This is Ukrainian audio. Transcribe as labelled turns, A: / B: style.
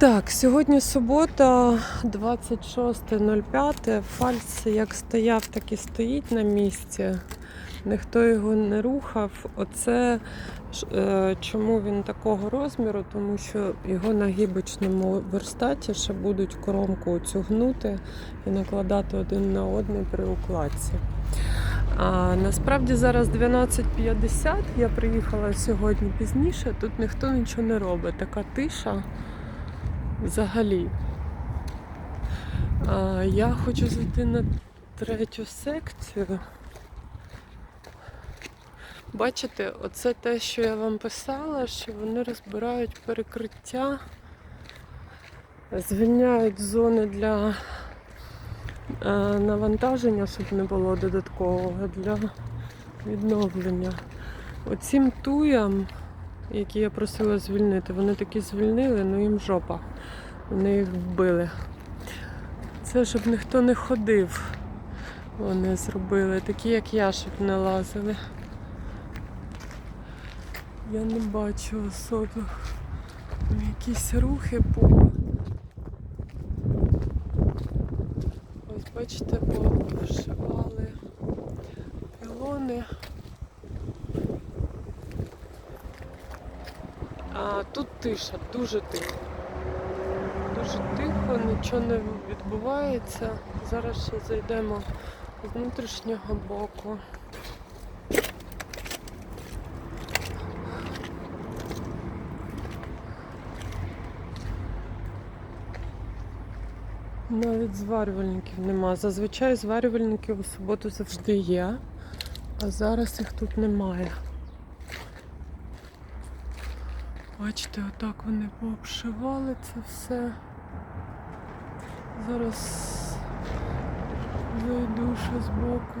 A: Так, сьогодні субота, 26.05. Фальц як стояв, так і стоїть на місці. Ніхто його не рухав. Оце е, чому він такого розміру, тому що його на гібочному верстаті ще будуть кромку оцю гнути і накладати один на один при укладці. А насправді зараз 12.50. Я приїхала сьогодні пізніше. Тут ніхто нічого не робить. Така тиша взагалі. А, я хочу зайти на третю секцію. Бачите, оце те, що я вам писала, що вони розбирають перекриття, звільняють зони для е, навантаження, щоб не було додаткового для відновлення. Оцім туям, які я просила звільнити, вони такі звільнили, ну їм жопа. Вони їх вбили. Це щоб ніхто не ходив. Вони зробили, такі як я, щоб не лазили. Я не бачу особи. Якісь рухи по. Ось бачите, пошивали пілони. А тут тиша, дуже тихо. Дуже тихо, нічого не відбувається. Зараз ще зайдемо з внутрішнього боку. Навіть зварювальників нема. Зазвичай зварювальників у суботу завжди є, а зараз їх тут немає. Бачите, отак вони пообшивали це все. Зараз зайду ще збоку.